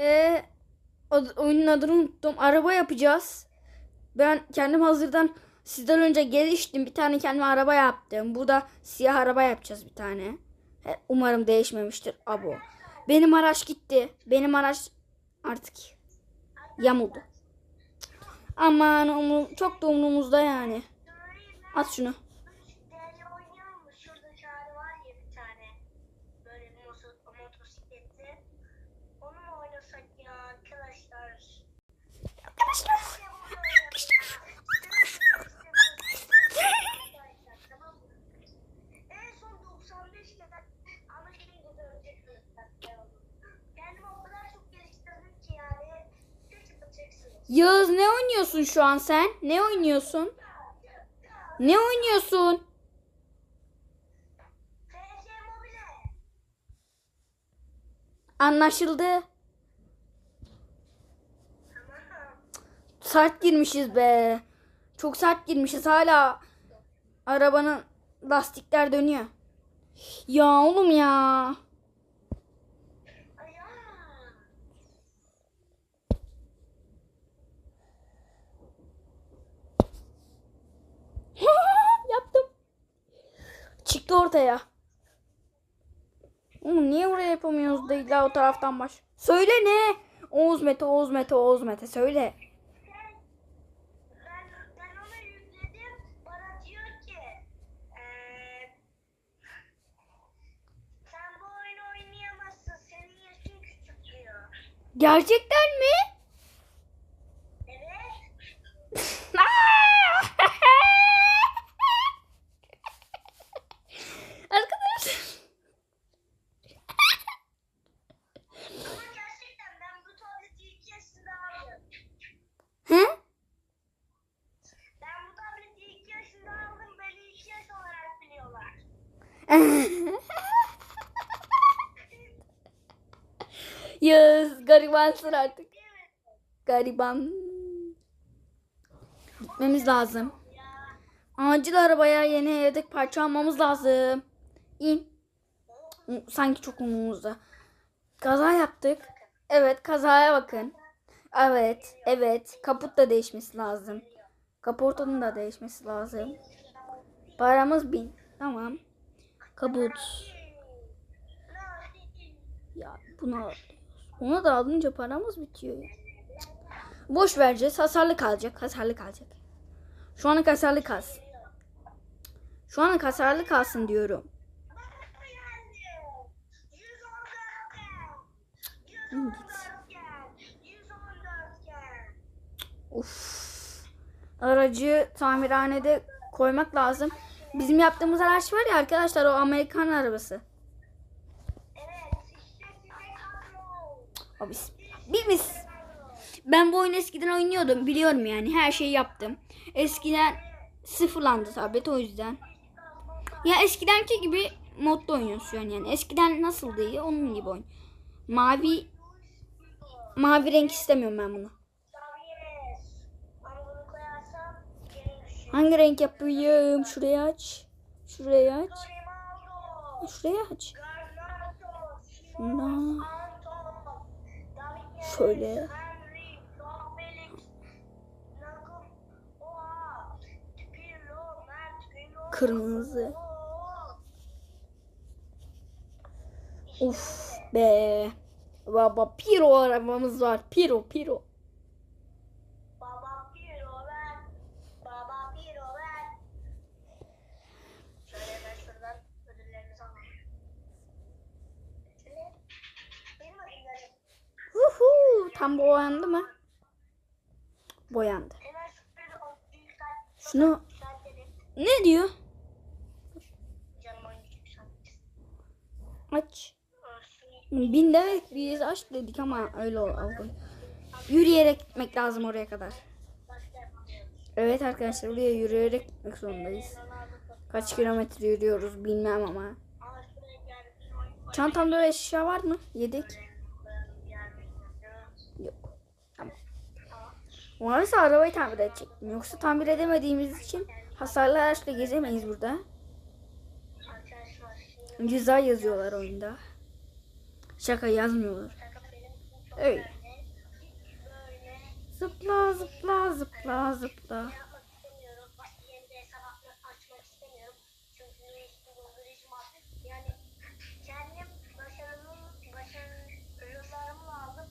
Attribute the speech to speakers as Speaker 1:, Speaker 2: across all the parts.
Speaker 1: Ee, oyunun adını unuttum. Araba yapacağız. Ben kendim hazırdan sizden önce geliştim. Bir tane kendime araba yaptım. Bu da siyah araba yapacağız bir tane. Umarım değişmemiştir. Abo. Benim araç gitti. Benim araç artık yamuldu. Aman çok da umurumuzda yani. At şunu.
Speaker 2: Değerli oynayalım mı? Şurada çağrı var ya bir tane. Böyle bir moto- motosikletli. Onu mu oynasak ya arkadaşlar?
Speaker 1: Arkadaşlar.
Speaker 2: Tamam mı? En son 95 kadar ama şimdi de öleceksiniz. Kendimi o kadar çok geliştirdim ki yani. Şaşıracaksınız.
Speaker 1: Yağız ne oynuyorsun şu an sen? Ne oynuyorsun? Ne oynuyorsun? Anlaşıldı. Sert girmişiz be. Çok sert girmişiz hala. Arabanın lastikler dönüyor. Ya oğlum ya. Yaptım. Çıktı ortaya. Oğlum niye buraya yapamıyoruz da o taraftan baş. Söyle ne? Oğuz Mete, Oğuz Mete, Oğuz Mete söyle.
Speaker 2: Ben, ben ona yükledim. Bana diyor ki eee sen bu oyunu oynayamazsın. Senin yaşın küçük diyor.
Speaker 1: Gerçekten mi?
Speaker 2: Evet.
Speaker 1: Arkadaşlar.
Speaker 2: Ama gerçekten ben bu tableti 2 yaşında aldım.
Speaker 1: He?
Speaker 2: Ben bu tableti 2 yaşında aldım. Beni 2 yaş olarak biliyorlar.
Speaker 1: Yağız garibansın artık. Gariban. Gitmemiz lazım. Acil arabaya yeni yedek parça almamız lazım. İn. Sanki çok umurumuzda. Kaza yaptık. Evet kazaya bakın. Evet. Evet. Kaput da değişmesi lazım. Kaportanın da değişmesi lazım. Paramız bin. Tamam. Kaput. Ya buna ona da alınca paramız bitiyor. Boş vereceğiz. Hasarlı kalacak. Hasarlı kalacak. Şu anlık hasarlı kalsın. Şu anlık hasarlı kalsın diyorum. Git. Uf. Aracı tamirhanede koymak lazım. Bizim yaptığımız araç var ya arkadaşlar o Amerikan arabası. Abi mis. Ben bu oyunu eskiden oynuyordum biliyorum yani her şeyi yaptım. Eskiden sıfırlandı tablet o yüzden. Ya eskidenki gibi modda oynuyoruz şu an yani. Eskiden nasıldı ya onun gibi oyun. Mavi mavi renk istemiyorum ben bunu. Hangi renk yapayım? Şuraya aç. Şuraya aç. Şuraya aç. Şuna. Şöyle. Kırmızı. Uf be. Baba piro arabamız var. Piro piro.
Speaker 2: Baba piro ver. Baba piro ver. Şöyle ben şuradan ödüllerinizi alayım. Şöyle. Benim ödüllerim.
Speaker 1: Uhu, tam boyandı mı? Boyandı. Şunu ne diyor? Aç. Bin demek biz aç dedik ama öyle oldu. Yürüyerek gitmek lazım oraya kadar. Evet arkadaşlar buraya yürüyerek gitmek zorundayız. Kaç kilometre yürüyoruz bilmem ama. Çantamda eşya var mı? Yedek.
Speaker 2: gelmek
Speaker 1: Yok. Tamam. Varsa arabayı tamir edecektim. Yoksa tamir edemediğimiz için hasarlı araçla gezemeyiz burada. Ceza yazıyorlar oyunda. Şaka yazmıyorlar. Öyle. Zıpla zıpla zıpla zıpla.
Speaker 2: yapmak istemiyorum. Başka yeni bir hesap atmak- açmak istemiyorum. Çünkü eski doldurucum var. Yani kendim başarılı, başarılarımı aldım.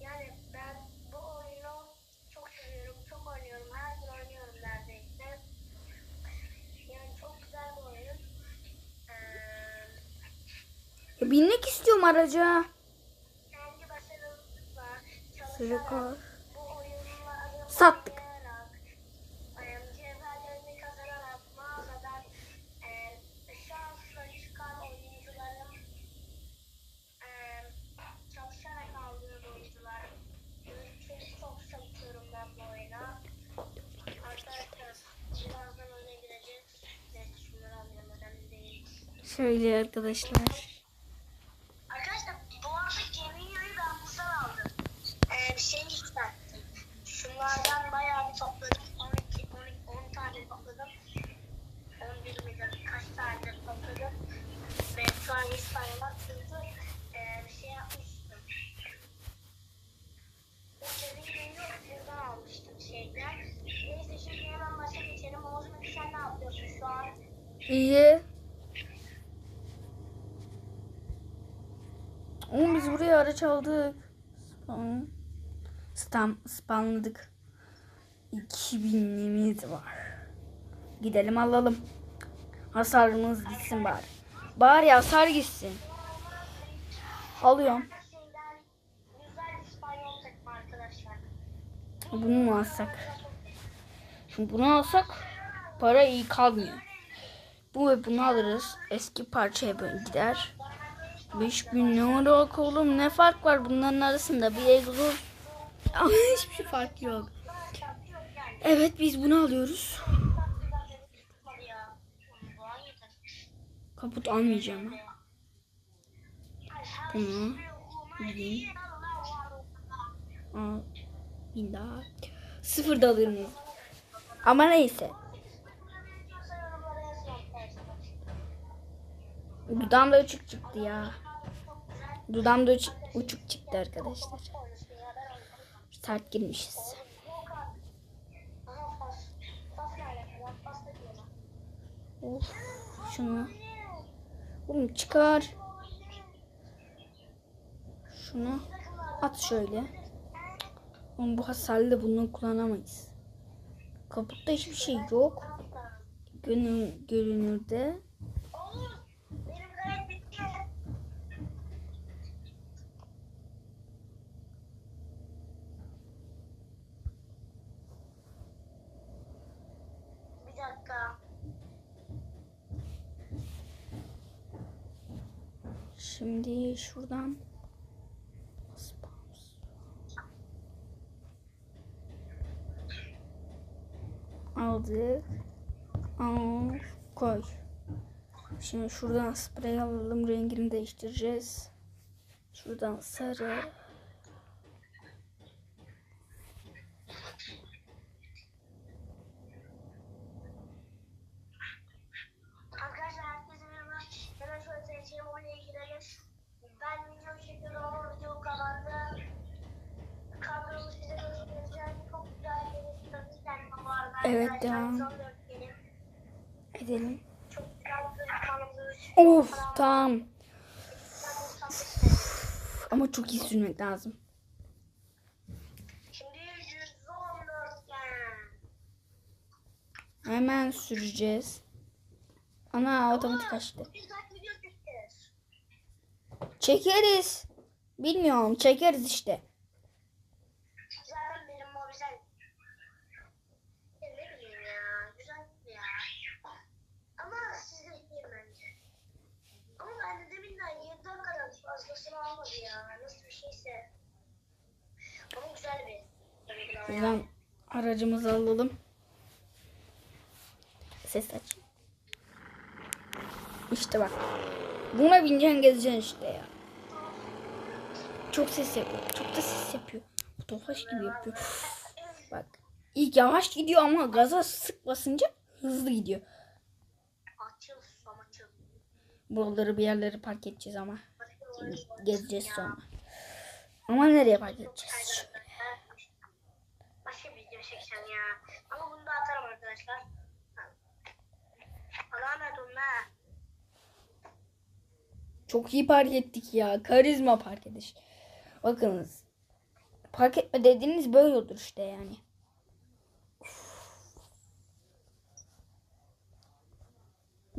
Speaker 2: Yani ben bu oyunu çok seviyorum. Çok oynuyorum. Her gün oynuyorum neredeyse. Yani çok güzel bir oyun. Ee,
Speaker 1: Ya binmek istiyorum araca.
Speaker 2: kendi başarımla
Speaker 1: Sıra
Speaker 2: çalışarak
Speaker 1: kar.
Speaker 2: bu oyunları
Speaker 1: Sattık.
Speaker 2: oynayarak, em, cevherlerini kazanarak mağazadan em, şansla çıkan oyuncularım em, çalışarak aldığım oyuncular. Çünkü çok çalışıyorum ben bu oyuna. Arkadaşlar birazdan öne gireceğiz. Evet şunları alayım önemli değil.
Speaker 1: Şöyle. Arkadaşlar
Speaker 2: bu arada Gemiyo'yu ben buradan aldım. Ee, bir şey yükselttim. Şunlardan bayağı bir topladım. 12, 12, 10 tane topladım. 11 miydi? Kaç tane topladım. Ve şu an 100 tane var. Çünkü e, bir şey yapmıştım. Bu Gemiyo'yu buradan almıştım şeyden. Neyse şimdi hemen başa geçelim. Oğuz'um sen ne yapıyorsun şu an?
Speaker 1: İyi. Oğlum biz buraya araç aldık. Spam. Stam, spamladık. 2000'imiz var. Gidelim alalım. Hasarımız gitsin bari. Bari hasar gitsin. Alıyorum. Bunu mu alsak? Şimdi bunu alsak para iyi kalmıyor. Bu ve bunu alırız. Eski parçaya böyle gider. 5000 ne olarak oğlum ne fark var bunların arasında bir egzoz. Ama hiçbir şey fark yok. Evet biz bunu alıyoruz. Kaput almayacağım. Bunu gideyim. Al. Bin daha. Sıfır da alırım. Ama neyse. Dudağım da uçuk çıktı ya. Dudağım da uçuk, çıktı arkadaşlar. Sert girmişiz. Of şunu. Oğlum çıkar. Şunu at şöyle. Oğlum bu hasarlı bunu kullanamayız. Kaputta hiçbir şey yok. Görünür, görünürde.
Speaker 2: Benim gayet bitti. Bir dakika.
Speaker 1: Şimdi şuradan aldık. Al, koy. Şimdi şuradan sprey alalım. Rengini değiştireceğiz. Şuradan sarı.
Speaker 2: Arkadaşlar herkese merhaba. Hemen şöyle seçelim oraya girelim. Ben video çekiyorum ama video kapandı. Kadrolu size göstereceğim. Çok güzel bir istatistik var.
Speaker 1: Evet, devam. Edelim. Of tamam. Ama çok iyi sürmek lazım.
Speaker 2: Şimdi 114 gen.
Speaker 1: Hemen süreceğiz. Ana otomatik açtı. Çekeriz. Bilmiyorum çekeriz işte.
Speaker 2: Zaten benim o güzel. Ya ne bileyim ya. Güzel ya. Ama size değil bence. Ama ben de deminden 7 dakikadan fazlasını almadı ya. Nasıl bir şeyse. Ama güzel bir.
Speaker 1: Buradan aracımızı alalım. Ses aç. İşte bak. Buna bineceksin gezeceksin işte ya. Çok ses yapıyor. Çok da ses yapıyor. Tofaş gibi yapıyor. Bak. İlk yavaş gidiyor ama gaza sık basınca hızlı gidiyor. Buraları bir yerlere park edeceğiz ama. Gezeceğiz sonra. Ama nereye park edeceğiz?
Speaker 2: Başka bir video çekeceğim ya. Ama bunu da atarım arkadaşlar. Ha.
Speaker 1: Çok iyi park ettik ya. Karizma park ediş. Bakınız. Park etme dediğiniz böyle olur işte yani.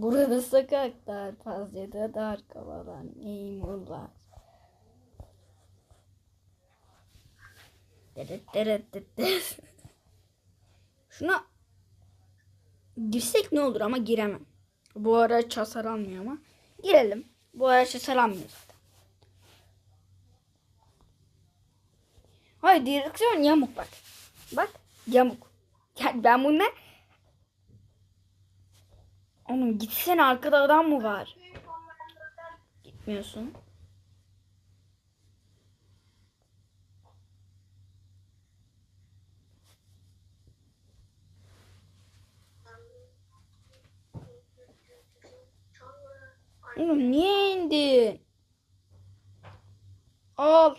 Speaker 1: Burada sokaklar fazla dar kavalan memurlar. Şuna girsek ne olur ama giremem. Bu araç hasar almıyor ama. Girelim. Bu araç hasar almıyor. Hayır direksiyon yamuk bak. Bak yamuk. Yani ben bunu Oğlum gitsene arkada adam mı var? Gitmiyorsun. Oğlum niye indin? Al.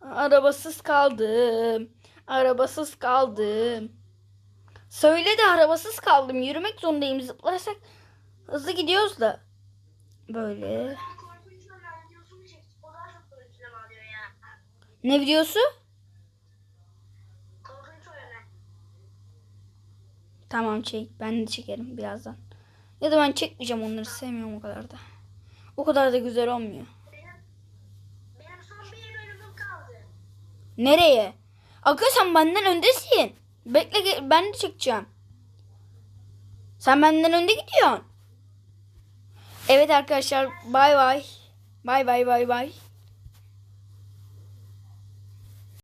Speaker 1: Arabasız kaldım. Arabasız kaldım. Söyle de arabasız kaldım. Yürümek zorundayım. Zıplarsak hızlı gidiyoruz da. Böyle. Ne videosu? Tamam çek. Ben de çekerim birazdan. Ya da ben çekmeyeceğim onları. Sevmiyorum o kadar da. O kadar da güzel olmuyor.
Speaker 2: Benim, benim son bir bölümüm kaldı.
Speaker 1: Nereye? Akıyor sen benden öndesin. Bekle ben de çekeceğim. Sen benden önde gidiyorsun. Evet arkadaşlar bay bay. Bay bay bay bay.